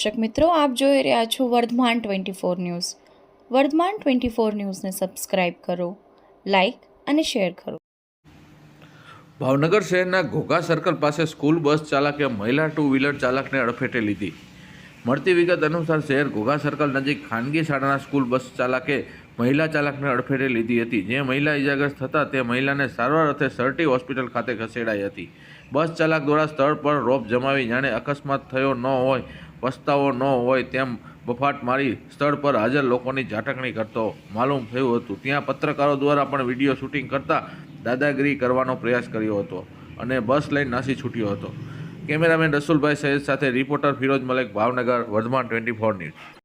દર્શક મિત્રો, આપ જોઈ રહ્યા છો Vardhman twenty four news. Vardhman twenty four ન્યૂઝને સબસ્ક્રાઇબ કરો, લાઇક અને શેર કરો. ભાવનગર શહેરના ઘોઘા સર્કલ પાસે સ્કૂલ બસ ચાલકે મહિલા ટુ વ્હીલર ચાલકને અડફેટે લીધી. મળતી વિગત અનુસાર શહેર ઘોઘા સર્કલ નજીક ખાનગી શાળાના સ્કૂલ બસ ચાલકે મહિલા ચાલકને અડફેટે લીધી હતી. જે મહિલા ઇજાગ્રસ્ત થતાં તે મહિલાને સારવાર અર્થે સરટી હોસ્પિટલ ખાતે ખસેડાઈ હતી. બસ ચાલક દ્વારા સ્થળ પર રોપ જમાવી જાણે અકસ્માત થયો ન હોય પસ્તાવો ન હોય તેમ બફાટ મારી સ્થળ પર હાજર લોકોની ઝાટકણી કરતો માલુમ થયું હતું. ત્યાં પત્રકારો દ્વારા પણ વીડિયો શૂટિંગ કરતા દાદાગીરી કરવાનો પ્રયાસ કર્યો હતો અને બસ લઈને નાસી છૂટ્યો હતો. કેમેરામેન રસુલભાઈ સૈયદ સાથે reporter Firoz Malek, Bhavnagar, Vardhman twenty four news.